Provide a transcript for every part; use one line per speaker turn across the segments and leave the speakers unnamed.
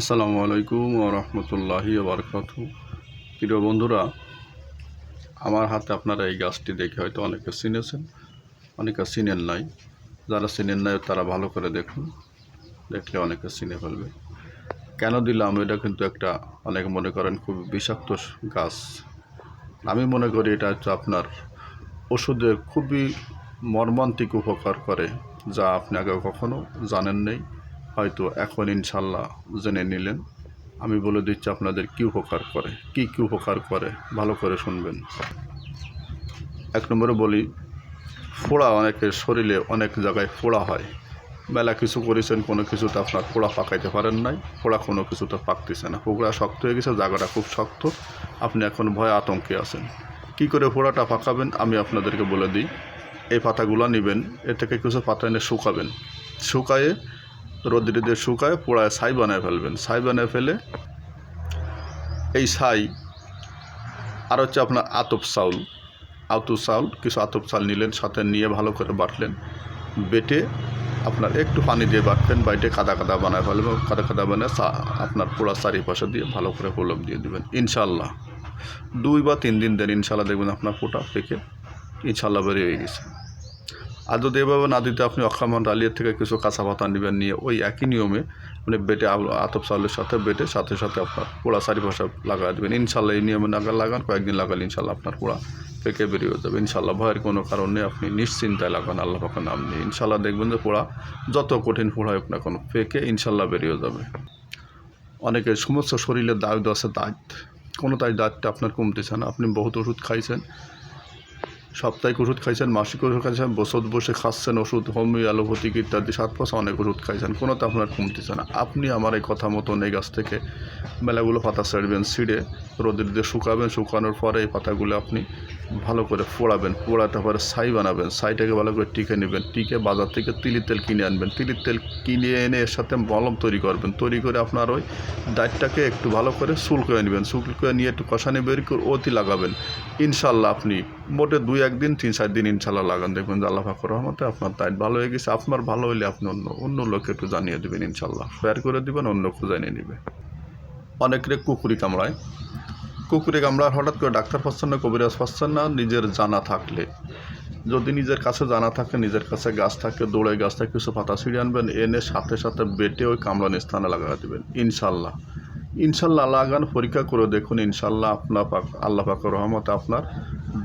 আসসালামু আলাইকুম ও রহমতুল্লাহি বারকাত প্রিয় বন্ধুরা, আমার হাতে আপনারা এই গাছটি দেখে হয়তো অনেকে চিনেছেন, অনেকে চিনেন নাই। যারা চিনেন নাই, তারা ভালো করে দেখুন, দেখলে অনেকে চিনে ফেলবে। কেন দিলাম? এটা কিন্তু একটা, অনেকে মনে করেন খুব বিষাক্ত গাছ। আমি মনে করি এটা হচ্ছে আপনার ওষুধের খুবই মর্মান্তিক উপকার করে, যা আপনি আগে কখনো জানেন নেই। হয়তো এখন ইনশাল্লাহ জেনে নিলেন। আমি বলে দিচ্ছি আপনাদের কী উপকার করে, কি কী উপকার করে, ভালো করে শুনবেন। এক নম্বরে বলি, ফোড়া অনেকের শরীরে অনেক জায়গায় ফোড়া হয়। মেলা কিছু করেছেন, কোনো কিছুতে আপনার ফোড়া পাকাইতে পারেন নাই, ফোড়া কোনো কিছুতে পাকতেছে না। ফোড়া শক্ত হয়ে গেছে, জায়গাটা খুব শক্ত। আপনি এখন ভয় আতঙ্কে আছেন। কি করে ফোড়াটা পাকাবেন, আমি আপনাদেরকে বলে দিই। এই পাতাগুলো নেবেন এ থেকে কিছু পাতা এনে শুকাবেন। শুকায়ে রোদ্রে দিয়ে শুকায় পোড়ায় ছাই বানায় ফেলবেন। ছাই বানায় ফেলে এই ছাই, আর হচ্ছে আপনার আতপ চাউল আতপ চাউল, কিছু আতপ চাল নিলেন, সাথে নিয়ে ভালো করে বাটলেন, বেটে আপনার একটু পানি দিয়ে বাটবেন বাইটে কাদা কাদা বানায় ফেলবেন কাদা কাদা বানায় আপনার পোড়া চারিপাশে দিয়ে ভালো করে প্রলব দিয়ে দেবেন ইনশাল্লাহ দুই বা তিন দিন দেন ইনশাল্লাহ দেখবেন আপনার পোটা পেকে ইনশাল্লাহ বেরিয়ে গেছে। আর যদি না দিতে আপনি অক্ষামন রালিয়ার থেকে কিছু কাঁচা পাতা নেবেন নিয়ে ওই একই নিয়মে মানে বেটে আতপ চাউলের সাথে বেটে সাথে সাথে আপনার পোড়া চারিপাশে লাগা দেবেন। ইনশাল্লাহ এই নিয়মে নাগাল লাগান, কয়েকদিন লাগালে ইনশাল্লাহ আপনার পোড়া পেকে বেরিয়ে যাবে। ইনশাল্লাহ ভয়ের কোনো কারণে আপনি নিশ্চিন্তায় লাগান, আল্লাহ পাকের নাম নিয়ে। ইনশাল্লাহ দেখবেন যে পোড়া যত কঠিন পোড়া হোক না কোনো পেকে ইনশাল্লাহ বেরিয়ে যাবে। অনেকের সমস্ত শরীরে দাগ আছে দাঁত, কোনো তাই দাঁতটা আপনার কমতেছে না। আপনি বহুত ওষুধ খাইছেন সাপ্তাহিক ওষুধ খাইছেন, মাসিক ওষুধ খাইছেন, বছর বসে খাচ্ছেন ওষুধ, হোমিও, অ্যালোপ্যাথিক ইত্যাদি, সাত পাশে অনেক ওষুধ খাইছেন, কোনোতে আপনার কমতেছে না। আপনি আমার এই কথা মতন এই গাছ থেকে মেলাগুলো পাতা ছাড়বেন, ছিঁড়ে রোদের দিয়ে শুকাবেন, শুকানোর পরে এই পাতাগুলো আপনি ভালো করে পোড়াবেন পোড়াতে পরে ছাই বানাবেন, ছাইটাকে ভালো করে টিকে নেবেন, টিকে বাজার থেকে তিলির তেল কিনে আনবেন, তিলির তেল কিনে এনে এর সাথে মলম তৈরি করবেন, তৈরি করে আপনার ওই দাঁতটাকে একটু ভালো করে চুল করে নেবেন চুল করে নিয়ে একটু কষানি বের করে অতি লাগাবেন। ইনশাল্লাহ আপনি মোটে দুই একদিন, তিন চার দিন ইনশাল্লাহ লাগান। দেখবেন যে আল্লাহ ফাকর রহমতে আপনার দাঁত ভালো হয়ে গেছে। আপনার ভালো হইলে আপনি অন্য অন্য লোককে একটু জানিয়ে দেবেন ইনশাল্লাহ। শেয়ার করে দেবেন, অন্য কেউ জানিয়ে নেবে। অনেকের কুকুরি কামড়ায়। কুকুরে কামড়ায় হঠাৎ করে ডাক্তার পাচ্ছেন না, কবিরাজ পাচ্ছেন না, নিজের জানা থাকলে। যদি নিজের কাছে জানা থাকে, নিজের কাছে গাছ থাকে, দৌড়ে গাছ থাকে, কিছু পাতা ছিঁড়ে আনবেন, এনে সাথে সাথে বেটে ওই কামড়ানি স্থানে লাগা দেবেন, ইনশাল্লাহ। ইনশাল্লাহ লাগান পরীক্ষা করে দেখুন, ইনশাল্লাহ আপনার পাক, আল্লাহ পাকের রহমতে আপনার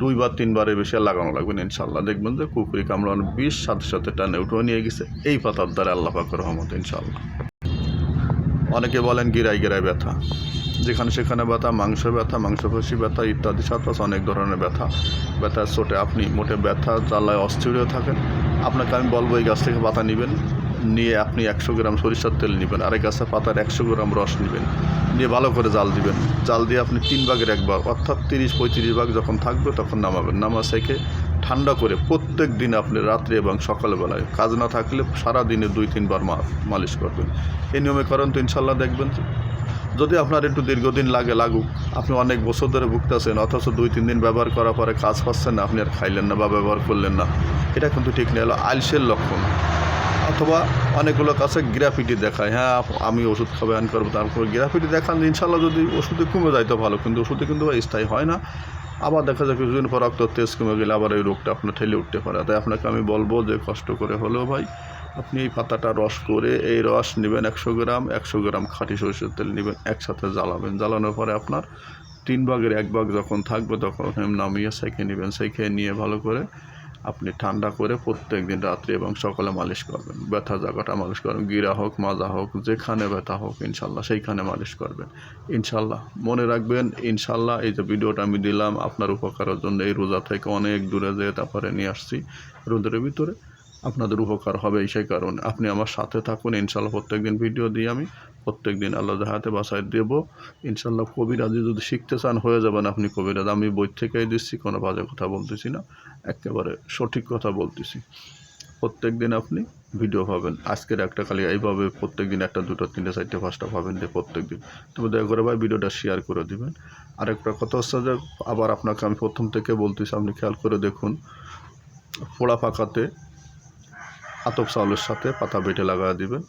দুই বা তিনবারের বেশি লাগানো লাগবে ইনশাল্লাহ। দেখবেন যে কুকুরি কামড়ানো বিষ সাথে সাথে টানে উঠে নিয়ে গেছে, এই পাতার দ্বারা আল্লাহ পাকের রহমতে, ইনশাল্লাহ। অনেকে বলেন গিরাই গিরাই ব্যথা, যেখানে সেখানে ব্যথা, মাংস ব্যথা, মাংসপেশি ব্যথা ইত্যাদি সাথে অনেক ধরনের ব্যথা। ব্যথার চোটে আপনি মোটে ব্যথা, জ্বালায় অস্থির থাকেন। আপনাকে আমি বলব এই গাছ থেকে পাতা নেবেন নিয়ে আপনি একশো গ্রাম সরিষার তেল নেবেন আর এই গাছের পাতার একশো গ্রাম রস নেবেন। নিয়ে ভালো করে জাল দিবেন। জাল দিয়ে আপনি তিন ভাগের একবার অর্থাৎ তিরিশ, পঁয়ত্রিশ ভাগ যখন থাকবে তখন নামাবেন। নামা সেকে ঠান্ডা করে প্রত্যেক দিন আপনি রাত্রে এবং সকালবেলায়, কাজ না থাকলে সারা দিনে দুই, তিনবার মা মালিশ করবেন। এই নিয়মে করেন তো ইনশাল্লাহ দেখবেন যদি আপনার একটু দীর্ঘদিন লাগে, লাগুক, আপনি অনেক বছর ধরে ভুগতেছেন, অথচ দুই, তিন দিন ব্যবহার করার পরে কাজ পাচ্ছেন না, আপনি আর খাইলেন না বা ব্যবহার করলেন না। এটা কিন্তু ঠিক নেই হলো আলসের লক্ষণ। অথবা অনেকগুলো কাছে গ্রাফিটি দেখায় হ্যাঁ আমি ওষুধ খাবে আন করব, তারপর গ্রাফিটি দেখান ইনশাল্লাহ যদি ওষুধে কমে যায় তো ভালো, কিন্তু ওষুধে কিন্তু স্থায়ী হয় না। আবার দেখা যায় কিছুদিন পর রক্ত তেজ কমে গেলে আবার এই রোগটা আপনার ঠেলে উঠতে পারে। তাই আপনাকে আমি বলব যে কষ্ট করে হলেও ভাই, আপনি এই পাতাটা রস করে এই রস নেবেন একশো গ্রাম একশো গ্রাম খাঁটি সরষের তেল নেবেন, একসাথে জ্বালাবেন। জ্বালানোর পরে আপনার তিন ভাগের এক ভাগ যখন থাকবে তখন নামিয়ে সেঁকে নেবেন, সেঁকে নিয়ে ভালো করে আপনি ঠান্ডা করে প্রত্যেক দিন রাত্রে এবং সকালে মালিশ করবেন। ব্যথা জায়গাটা মালিশ করবেন। গিরা হোক, মাজা হোক, যেখানে ব্যথা হোক, ইনশাল্লাহ সেইখানে মালিশ করবেন। ইনশাল্লাহ। মনে রাখবেন, ইনশাল্লাহ এই যে ভিডিওটা আমি দিলাম, আপনার উপকারের জন্য এই রোজা থেকে অনেক দূরে যেয়ে তারপরে নিয়ে আসছি। রোদের ভিতরে আপনাদের উপকার হবে সেই কারণে। আপনি আমার সাথে থাকুন, ইনশাল্লাহ প্রত্যেক দিন ভিডিও দিয়ে আমি। প্রত্যেক দিন আল্লাহ হাতে বাসায় দেবো। ইনশাল্লাহ কবিরাজি যদি শিখতে চান, হয়ে যাবেন আপনি কবিরাজ আমি বই থেকেই দিচ্ছি, কোনো বাজে কথা বলতেছি না। একেবারে সঠিক কথা বলতেছি। প্রত্যেক দিন আপনি ভিডিও পাবেন। আজকের একটা খালি এইভাবে প্রত্যেক দিন একটা, দুটো, তিনটে, চারটে, পাঁচটা পাবেন যে প্রত্যেক দিন তবে দয়া করে ভাই ভিডিওটা শেয়ার করে দিবেন। আরেকটা কথা হচ্ছে যে, আবার আপনাকে আমি প্রথম থেকে বলতেছি, আপনি খেয়াল করে দেখুন। পোড়া পাকাতে আতপ চাউলের সাথে পাতা বেটে লাগা দিবেন।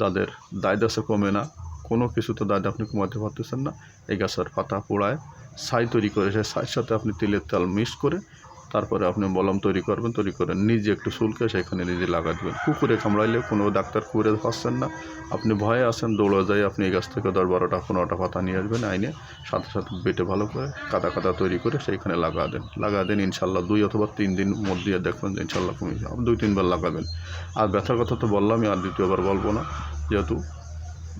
যাদের দায়দাসে কমে না, কোনো কিছুতে দায়দা আপনি কমাতে পারতেছেন না। এই গাছের পাতা পোড়ায় ছাই তৈরি করে সেই ছাইয়ের সাথে আপনি তেলের তেল মিক্স করে তারপরে আপনি মলম তৈরি করবেন, তৈরি করে নিজে একটু চুলকে সেখানে নিজে লাগা দেবেন। কুকুরে কামড়াইলে কোনো ডাক্তার কুকুরে পাচ্ছেন না। আপনি ভয়ে আছেন, দৌড়ে যাই আপনি এই গাছ থেকে দশ বারোটা, পনেরোটা পাতা নিয়ে আসবেন, আইনে সাথে সাথে বেটে ভালো করে কাদা কাদা তৈরি করে সেইখানে লাগা দেন। লাগা দেন ইনশাল্লাহ দুই অথবা তিন দিন মধ্যে দেখবেন যে ইনশাল্লাহ কমে যাবে। দুই, তিনবার লাগাবেন আর ব্যথার কথা তো বললামই, আর দ্বিতীয়বার বলব না। যেহেতু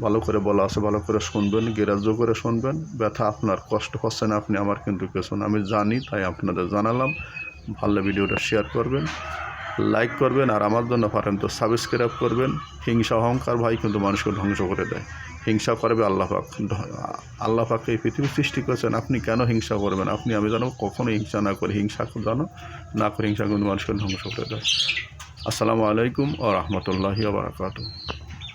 ভালো করে বলা আছে, ভালো করে শুনবেন, গ্রাহ্য করে শুনবেন। ব্যথা আপনার, কষ্ট হচ্ছে না আপনি, আমার কিন্তু কিছু আমি জানি, তাই আপনাদের জানালাম। ভালো ভিডিওটা শেয়ার করবেন লাইক করবেন, আর আমার জন্য পারেন তো সাবস্ক্রাইব করবেন। হিংসা, অহংকার ভাই কিন্তু মানুষকে ধ্বংস করে দেয়। হিংসা করবে আল্লাহ পাক। আল্লাহ পাককে এই পৃথিবী সৃষ্টি করেছেন, আপনি কেন হিংসা করবেন? আপনি, আমি জানো কখনো হিংসা না করে, হিংসা জানো, না করে, হিংসা কিন্তু মানুষকে ধ্বংস করে দেয়। আসসালামু আলাইকুম ও রহমতুল্লাহি